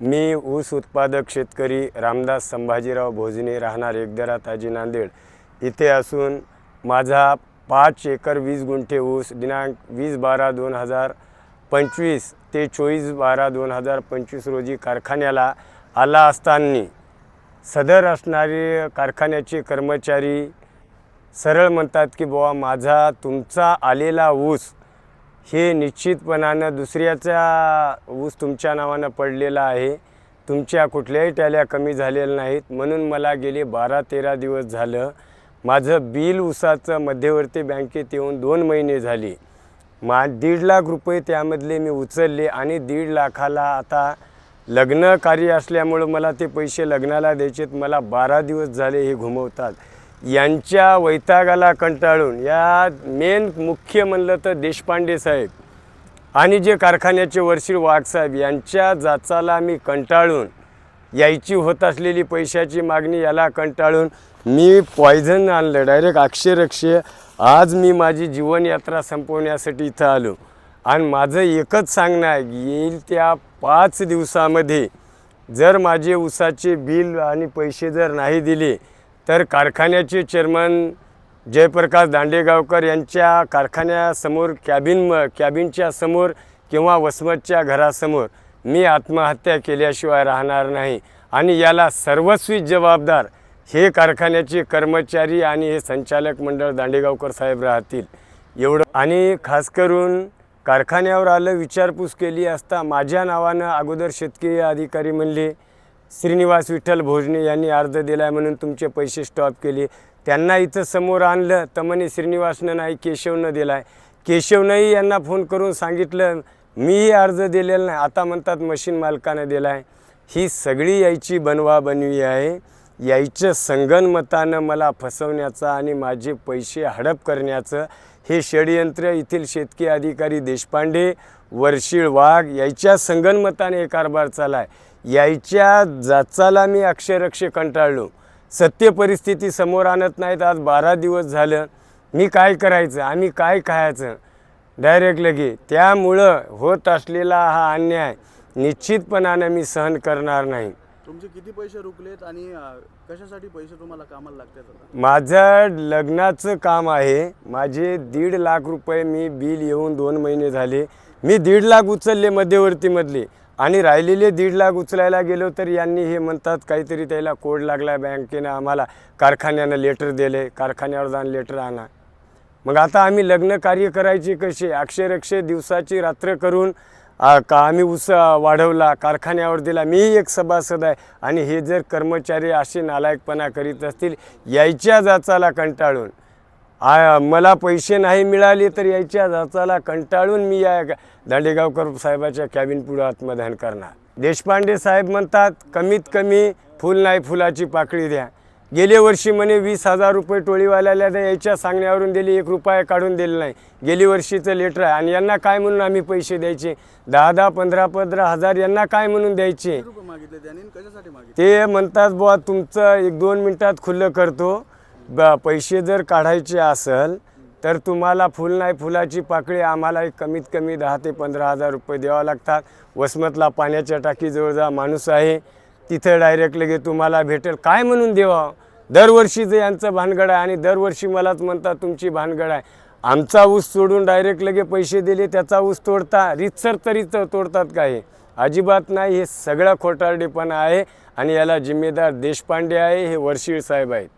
मी ऊस उत्पादक शेतकरी रामदास संभाजीराव भोजने राहणार एकदरा ताजी नांदेड. इथे असून माझा पाच एकर वीस गुंठे ऊस दिनांक वीस बारा दोन हजार पंचवीस ते चोवीस बारा दोन हजार पंचवीस रोजी कारखान्याला आला असताना सदर असणारे कारखान्याचे कर्मचारी सरळ म्हणतात की बुवा माझा तुमचा आलेला ऊस हे निश्चितपणानं दुसऱ्याचा ऊस तुमच्या नावानं पडलेला आहे. तुमच्या कुठल्याही टॅल्या कमी झालेल्या नाहीत. म्हणून मला गेले बारा तेरा दिवस झालं. माझं बिल ऊसाचं मध्यवर्ती बँकेत येऊन दोन महिने झाले. मा दीड लाख रुपये त्यामधले मी उचलले आणि दीड लाखाला आता लग्न कार्य असल्यामुळं मला ते पैसे लग्नाला द्यायचेत. मला बारा दिवस झाले हे घुमवतात. यांच्या वैतागाला कंटाळून या मेन मुख्य म्हणलं तर देशपांडे साहेब आणि जे कारखान्याचे वर्षील वाघसाहेब यांच्या जाचाला मी कंटाळून यायची होत असलेली पैशाची मागणी याला कंटाळून मी पॉयझन आणलं डायरेक्ट अक्षरक्षे आज मी माझी जीवनयात्रा संपवण्यासाठी इथं आलो. आणि माझं एकच सांगणं आहे येईल त्या पाच दिवसामध्ये जर माझे उसाचे बिल आणि पैसे जर नाही दिले तर कारखान्याचे चेअरमन जयप्रकाश दांडेगावकर यांच्या कारखान्यासमोर कॅबिन कॅबिनच्या समोर किंवा वसमतच्या घरासमोर मी आत्महत्या केल्याशिवाय राहणार नाही आणि याला सर्वस्वी जबाबदार हे कारखान्याचे कर्मचारी आणि हे संचालक मंडळ दांडेगावकर साहेब राहतील. एवढं आणि खास करून कारखान्यावर आलं विचारपूस केली असता माझ्या नावानं अगोदर शेतकरी अधिकारी म्हणले श्रीनिवास विठ्ठल भोजने यांनी अर्ज दिला आहे म्हणून तुमचे पैसे स्टॉप केले. त्यांना इथं समोर आणलं तर म्हणे श्रीनिवासनं नाही केशवनं दिला आहे केशवनंही यांना फोन करून सांगितलं मीही अर्ज दिलेला नाही. आता म्हणतात मशीन मालकानं दिला आहे ही सगळी यायची बनवा बनवी आहे. यायचं संगनमतानं मला फसवण्याचा आणि माझे पैसे हडप करण्याचं हे षडयंत्र येथील शेतकी अधिकारी देशपांडे वर्षीळ वाघ याच्या संगनमताने हे कारभार चालाय. आहे यायच्या जाचाला मी अक्षरक्ष कंटाळलो. सत्य परिस्थिती समोर आणत नाहीत. आज बारा दिवस झालं. मी काय करायचं? आम्ही काय खायचं? डायरेक्ट लगे. त्यामुळं होत असलेला हा अन्याय निश्चितपणानं मी सहन करणार नाही. तुमचे किती पैसे रुकलेत आणि कशासाठी पैसे तुम्हाला कामाला लागतात माझं लग्नाचं काम आहे. माझे दीड लाख रुपये मी बिल येऊन दोन महिने झाले. मी दीड लाख उचलले मध्यवर्तीमधले. आणि राहिलेले दीड लाख उचलायला गेलो तर यांनी हे म्हणतात काहीतरी त्याला कोड लागला बँकेनं आम्हाला कारखान्यानं लेटर दिले कारखान्यावर जाऊन लेटर आणा. मग आता आम्ही लग्न कार्य करायचे कसे? अक्षरक्षे दिवसाची रात्र करून का आम्ही उस वाढवला कारखान्यावर दिला मीही एक सभासद आहे आणि हे जर कर्मचारी असे नालायकपणा करीत असतील यायच्या जाचाला कंटाळून. आ, मला पैसे नाही मिळाले तर यायच्या जाचाला कंटाळून मी या दांडेगावकर साहेबाच्या कॅबिन पुढे आत्मदान करणार. देशपांडे साहेब म्हणतात कमीत कमी फुल नाही फुलाची पाकळी द्या. गेले वर्षी म्हणे वीस हजार रुपये टोळीवाल्याला याच्या सांगण्यावरून दिली एक रुपया काढून दिले नाही. गेली वर्षीचं लेटर आहे. आणि यांना काय म्हणून आम्ही पैसे द्यायचे? दहा दहा पंधरा पंधरा हजार यांना काय म्हणून द्यायचे? ते म्हणतात बुवा तुमचं एक दोन मिनटात खुल्लं करतो. ब पैसे जर काढायचे असेल तर तुम्हाला फुल नाही फुलाची पाकळी आम्हाला एक कमीत कमी दहा ते पंधरा हजार रुपये द्यावं लागतात. वसमतला पाण्याच्या टाकीजवळ जा माणूस आहे तिथं डायरेक्ट लगे तुम्हाला भेटेल. काय म्हणून देवा? दरवर्षीचं यांचं भानगड आहे आणि दरवर्षी मलाच म्हणतात तुमची भानगड आहे. आमचा ऊस सोडून डायरेक्ट लगे पैसे दिले त्याचा ऊस तोडता रितसर तरी तोडतात काय अजिबात नाही हे सगळं खोटारडेपणा आहे आणि याला जिम्मेदार देशपांडे आहे हे वर्षीळ साहेब आहेत.